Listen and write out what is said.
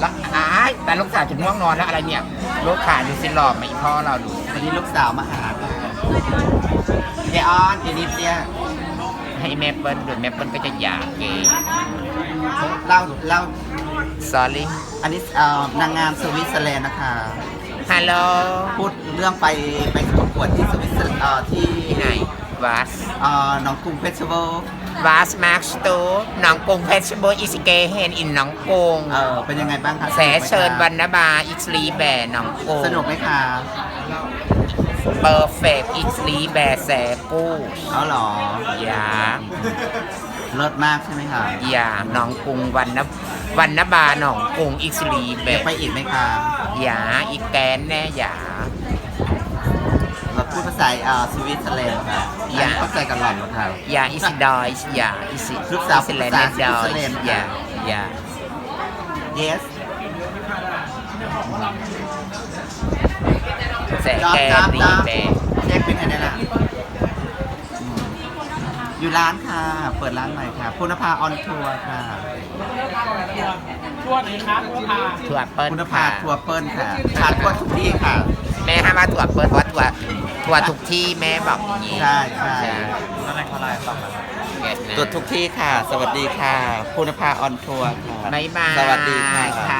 แล้วอ้ายแต่ลูกสาวจะง่วงนอนแล้วอะไรเนี่ยลูกขาดูสิหลอกไหมาอีพ่อเราดูวันนี้ลูกสาวมาหาค่ะเดออนเดนิสเนี่ยให้แม่เปิ้ลดูแม่เปิ้ลก็จะอยากเกย์เล่าเล่า sorry อันนี้เอ่อนางงามสวิตเซอร์แลนด์นะคะ ฮัลโหลพูดเรื่องไปไปประกวดที่สวิตเซอร์เอ่อที่ที่ไหน วัสเอ่อหนองกรุงเพชรบูรณ์วัสมาร์คสตูหนองกรุงเพชรบูรณ์อิสเกเฮนอินหนองกรุงเออเป็นยังไงบ้างคะแสเชิญวรรณบาอิสลีแบร์หนองกรุง สนุกไหมคะเปอร์เฟกอิสลีแบร์แสกู้ เอาเหรอ อยาเลิศมากใช่ไหมคะอย่าหนองกรุงวันนวันนบาหนองกรุงอิสลีแบอยากบไปอีกไหมคะ อย่าอีกแกนแน่อย่าเราพูดภาษาเอ่อสวิตเซอร์แลนด์ค่ะอย่า เข้าใจกันหล่อนหมดค่ะอย่าอิสดอยอย่าอิสิลูกสาวอิสแลนภาด์ษาดอสวิตเซอร์ยแลนด์อย่าอย่า yes แสแกนรีแบกเช็คเป็นไงได้ละอืมอยู่ร้านค่ะ เปิดร้านใหม่ค่ะคุณภาออนทัวร์ค่ะ ทั่วไหนครับทั่วพาถั่วเปิ้ลคุณภาค่ะทัวร์เปิ้ลค่ะทานทั่วทุกที่ค่ะแม่ให้มาถั่วเปิ้ลเพราะถั่วถั่วทุกที่แม่บอกอย่างนี้ใช่ใช่แล้วในเขาไลฟ์ต่อมาเห็นนะตรวจทุกที่ค่ะ สวัสดีค่ะ คุณภาออนทัวร์ค่ะ บ๊ายบายสวัสดีค่ะ ค่ะ